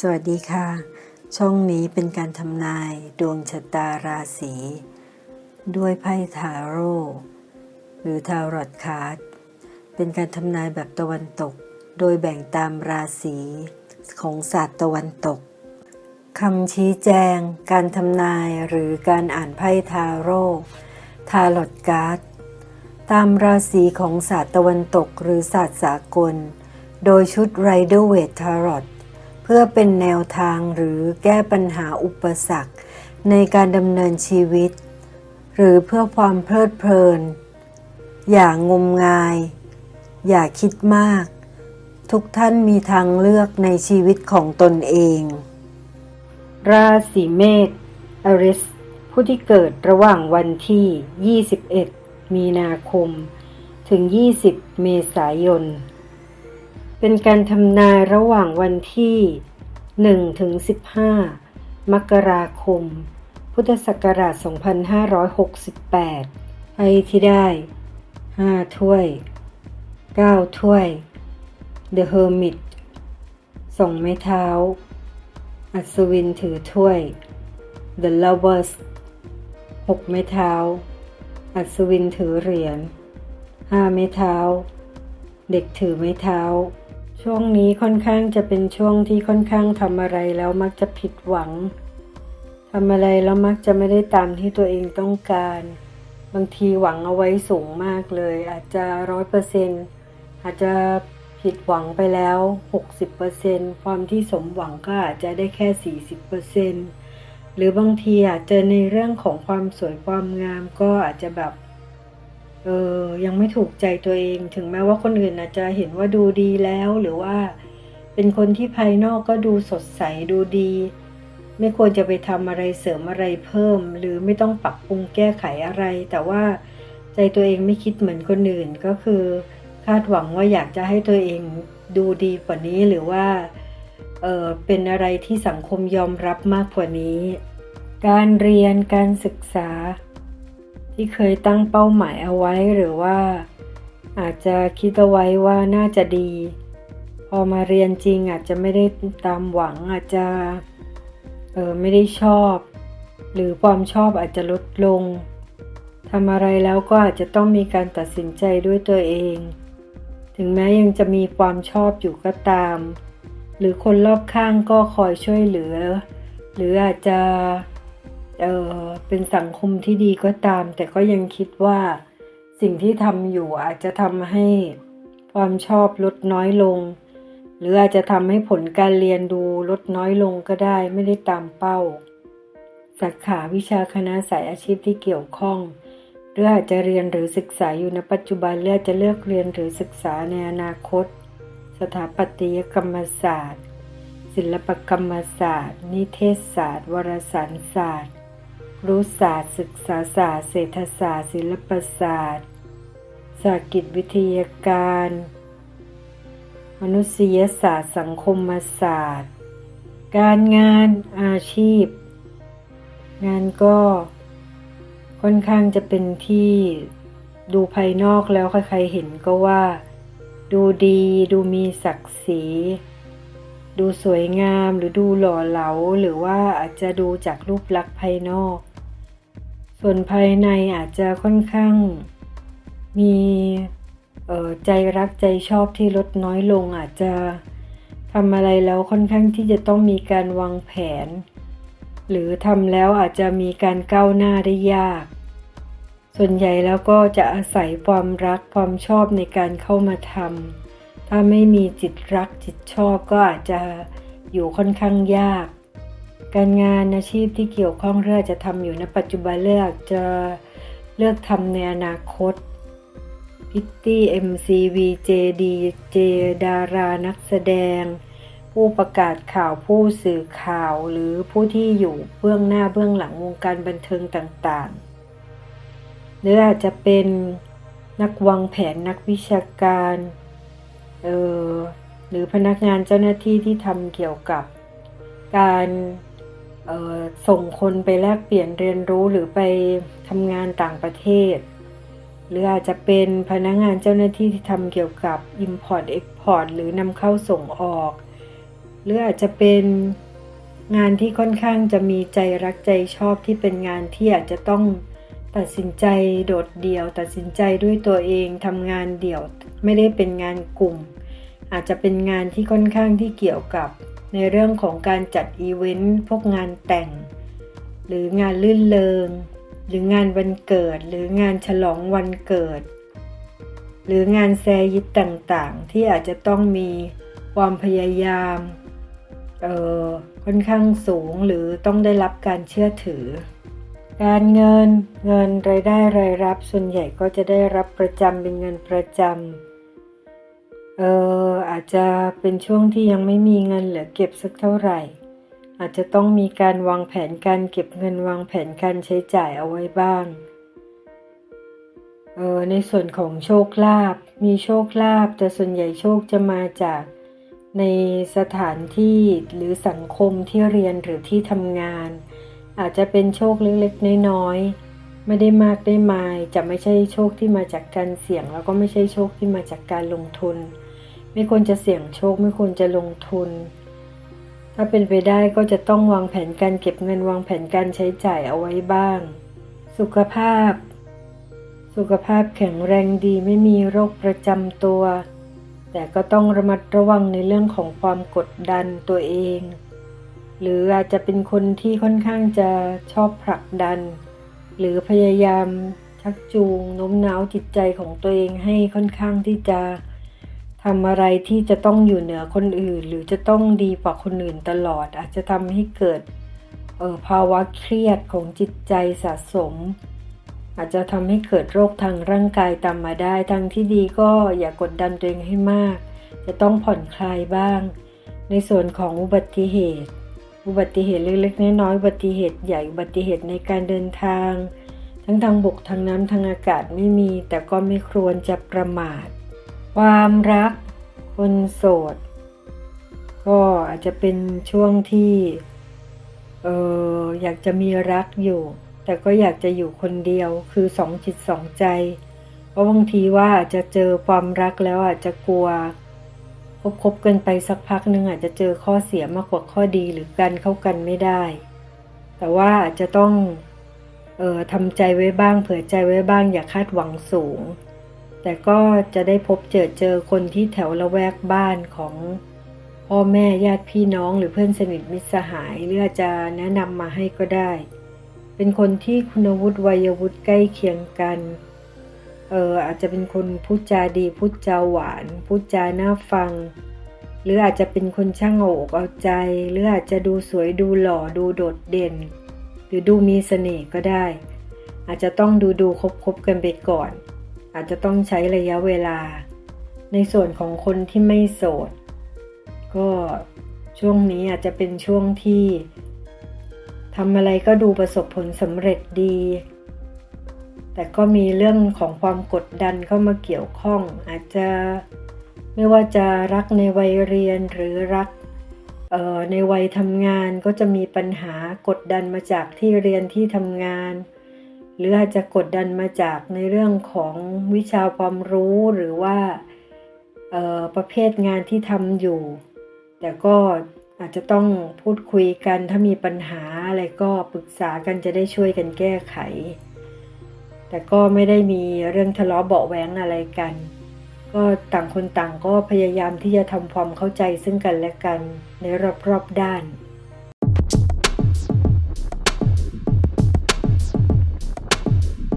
สวัสดีค่ะ ช่องนี้เป็นการทำนายดวงชะตาราศีด้วยไพ่ทาโร่หรือทารอตคาร์ดเป็นการทำนายแบบตะวันตก โดยแบ่งตามราศีของศาสตร์ตะวันตกคำชี้แจง การทำนายหรือการอ่านไพ่ทาโร่ทารอตการ์ดตามราศีของศาสตร์ตะวันตกหรือศาสตร์สากล โดยชุด Rider Waite Tarot เเพื่อเป็นแนวทางหรือแก้ปัญหาอุปสรรค ในการดำเนินชีวิต หรือเพื่อความเพลิดเพลิน อย่างงมงาย อย่าคิดมาก ทุกท่านมีทางเลือกในชีวิตของตนเอง ราศีเมษอริส ผู้ที่เกิดระหว่างวันที่ 21 มีนาคม ถึง 20 เมษายน เป็นการทำนายระหว่างวันที่1ถึง15 มกราคม พุทธศักราช 2568ไพ่ที่ได้ 5 ถ้วย 9 ถ้วย The Hermit สองไม้เท้า อัศวินถือถ้วย The Lovers หกไม้เท้า อัศวินถือเหรียญห้าไม้เท้า เด็กถือไม้เท้า ช่วงนี้ค่อนข้างจะเป็นช่วงที่ค่อนข้างทำอะไรแล้วมักจะผิดหวังทำอะไรแล้วมักจะไม่ได้ตามที่ตัวเองต้องการ บางทีหวังเอาไว้สูงมากเลย อาจจะร้อยเปอร์เซ็นอาจจะผิดหวังไปแล้ว60%ความที่สมหวังก็อาจจะได้แค่40%หรือบางทีอาจจะในเรื่องของความสวยความงามก็อาจจะแบบ เออยังไม่ถูกใจตัวเอง ถึงแม้ว่าคนอื่นอาจจะเห็นว่าดูดีแล้วหรือว่า เป็นคนที่ภายนอกก็ดูสดใสดูดี ไม่ควรจะไปทำอะไรเสริมอะไรเพิ่ม หรือไม่ต้องปรับปรุงแก้ไขอะไร แต่ว่าใจตัวเองไม่คิดเหมือนคนอื่นก็คือ คาดหวังว่าอยากจะให้ตัวเองดูดีกว่านี้หรือว่าเออเป็นอะไรที่สังคมยอมรับมากกว่านี้ การเรียนการศึกษา ที่เคยตั้งเป้าหมายเอาไว้หรือว่า อาจจะคิดเอาไว้ว่าน่าจะดี พอมาเรียนจริงอาจจะไม่ได้ตามหวังอาจจะเออไม่ได้ชอบ หรือความชอบอาจจะลดลงทำอะไรแล้วก็อาจจะต้องมีการตัดสินใจด้วยตัวเอง ถึงแม้ยังจะมีความชอบอยู่ก็ตาม หรือคนรอบข้างก็คอยช่วยเหลือ หรืออาจจะ เออเป็นสังคมที่ดีก็ตาม แต่ก็ยังคิดว่าสิ่งที่ทำอยู่อาจจะทำให้ความชอบลดน้อยลง หรืออาจจะทำให้ผลการเรียนดูลดน้อยลงก็ได้ไม่ได้ตามเป้าสาขาวิชาคณะสายอาชีพที่เกี่ยวข้องหรืออาจจะเรียนหรือศึกษาอยู่ในปัจจุบันเลือกจะเลือกเรียนหรือศึกษาในอนาคต สถาปัตยกรรมศาสตร์ ศิลปกรรมศาสตร์ นิเทศศาสตร์ วารสารศาสตร์ รู้ศาสตร์ศึกษาศาสตร์เศรษฐศาสตร์ศิลปศาสตร์ศาสตร์กิจวิทยาการ มนุษยศาสตร์สังคมศาสตร์ การงานอาชีพ งานก็ค่อนข้างจะเป็นที่ดูภายนอกแล้วใครๆเห็นก็ว่า ดูดีดูมีศักดิ์ศรีดูสวยงามหรือดูหล่อเหลาหรือว่าอาจจะดูจากรูปลักษณ์ภายนอก ส่วนภายในอาจจะค่อนข้างมีใจรักใจชอบที่ลดน้อยลงอาจจะทำอะไรแล้วค่อนข้างที่จะต้องมีการวางแผน หรือทำแล้วอาจจะมีการก้าวหน้าได้ยาก ส่วนใหญ่แล้วก็จะอาศัยความรักความชอบในการเข้ามาทำถ้าไม่มีจิตรักจิตชอบก็อาจจะอยู่ค่อนข้างยาก การงานอาชีพที่เกี่ยวข้องเรื่องจะทำอยู่ในปัจจุบันเลือกจะเลือกทำในอนาคตพิตตี้เอ็มซีวีเจดีเจดารานักแสดง ผู้ประกาศข่าวผู้สื่อข่าวหรือผู้ที่อยู่เบื้องหน้าเบื้องหลังวงการบันเทิงต่างๆ หรืออาจจะเป็นนักวางแผนนักวิชาการเออหรือพนักงานเจ้าหน้าที่ที่ทำเกี่ยวกับการ ส่งคนไปแลกเปลี่ยนเรียนรู้หรือไปทำงานต่างประเทศ หรืออาจจะเป็นพนักงานเจ้าหน้าที่ที่ทำเกี่ยวกับ Import Export หรือนำเข้าส่งออก หรืออาจจะเป็นงานที่ค่อนข้างจะมีใจรักใจชอบที่เป็นงานที่อาจจะต้องตัดสินใจโดดเดี่ยว ตัดสินใจด้วยตัวเองทำงานเดี่ยวไม่ได้เป็นงานกลุ่ม อาจจะเป็นงานที่ค่อนข้างที่เกี่ยวกับ ในเรื่องของการจัดอีเวนต์พวกงานแต่ง หรืองานลื่นเลงหรืองานวันเกิด หรืองานฉลองวันเกิด หรืองานแซยิตต่างๆ ที่อาจจะต้องมีความพยายามเออค่อนข้างสูงหรือต้องได้รับการเชื่อถือ การเงินเงินรายได้รายรับส่วนใหญ่ก็จะได้รับประจำเป็นเงินประจำเออ อาจจะเป็นช่วงที่ยังไม่มีเงินเหลือเก็บสักเท่าไหร่ อาจจะต้องมีการวางแผนการเก็บเงินวางแผนการใช้จ่ายเอาไว้บ้างเออในส่วนของโชคลาภมีโชคลาภแต่ส่วนใหญ่โชคจะมาจากในสถานที่หรือสังคมที่เรียนหรือที่ทำงาน อาจจะเป็นโชคเล็กๆน้อยๆไม่ได้มากได้มายจะไม่ใช่โชคที่มาจากการเสี่ยง แล้วก็ไม่ใช่โชคที่มาจากการลงทุน ไม่ควรจะเสี่ยงโชค ไม่ควรจะลงทุน ถ้าเป็นไปได้ก็จะต้องวางแผนการเก็บเงินวางแผนการใช้จ่ายเอาไว้บ้าง สุขภาพ สุขภาพแข็งแรงดีไม่มีโรคประจำตัว แต่ก็ต้องระมัดระวังในเรื่องของความกดดันตัวเอง หรืออาจจะเป็นคนที่ค่อนข้างจะชอบผลักดัน หรือพยายามชักจูงโน้มน้าวจิตใจของตัวเองให้ค่อนข้างที่จะ ทำอะไรที่จะต้องอยู่เหนือคนอื่น หรือจะต้องดีกว่าคนอื่นตลอด อาจจะทำให้เกิดออภาวะเครียดของจิตใจสะสม อาจจะทำให้เกิดโรคทางร่างกายตามมาได้ทางที่ดีก็อย่ากดดันตัวเองให้มาก จะต้องผ่อนคลายบ้าง ในส่วนของอุบัติเหตุ อุบัติเหตุเล็กๆน้อยๆอุบัติเหตุใหญ่อุบัติเหตุในการเดินทาง ทั้งทางบกทางน้ำทางอากาศไม่มี แต่ก็ไม่ควรจะประมาท ความรักคนโสด ก็อาจจะเป็นช่วงที่เอออยากจะมีรักอยู่ แต่ก็อยากจะอยู่คนเดียวคือสองจิตสองใจเพราะบางทีว่าอาจจะเจอความรักแล้วอาจจะกลัวคบคบกันไปสักพักหนึ่งอาจจะเจอข้อเสียมากกว่าข้อดีหรือการเข้ากันไม่ได้ แต่ว่าอาจจะต้องเออทำใจไว้บ้าง เผื่อใจไว้บ้างอย่าคาดหวังสูง แต่ก็จะได้พบเจอเจอคนที่แถวละแวกบ้านของพ่อแม่ญาติพี่น้องหรือเพื่อนสนิทมิตรสหายหรืออาจะแนะนำมาให้ก็ได้ เป็นคนที่คุณวุฒิวัยวุฒิใกล้เคียงกันเอออาจจะเป็นคนพูดจาดีพูดจาหวานพูดจาน่าฟัง หรืออาจจะเป็นคนช่างเอาอกเอาใจ หรืออาจจะดูสวยดูหล่อดูโดดเด่น หรือดูมีเสน่ห์ก็ได้ อาจจะต้องดูดูคบคบกันไปก่อน อาจจะต้องใช้ระยะเวลา ในส่วนของคนที่ไม่โสด ก็ช่วงนี้อาจจะเป็นช่วงที่ทำอะไรก็ดูประสบผลสำเร็จดี แต่ก็มีเรื่องของความกดดันเข้ามาเกี่ยวข้อง อาจจะไม่ว่าจะรักในวัยเรียนหรือรักในวัยทำงานก็จะมีปัญหากดดันมาจากที่เรียนที่ทำงาน หรืออาจจะกดดันมาจากในเรื่องของวิชาความรู้หรือว่าประเภทงานที่ทำอยู่ แต่ก็อาจจะต้องพูดคุยกันถ้ามีปัญหาอะไรก็ปรึกษากันจะได้ช่วยกันแก้ไข แต่ก็ไม่ได้มีเรื่องทะเลาะเบาะแว้งอะไรกัน ก็ต่างคนต่างก็พยายามที่จะทำความเข้าใจซึ่งกันและกันในรอบๆด้าน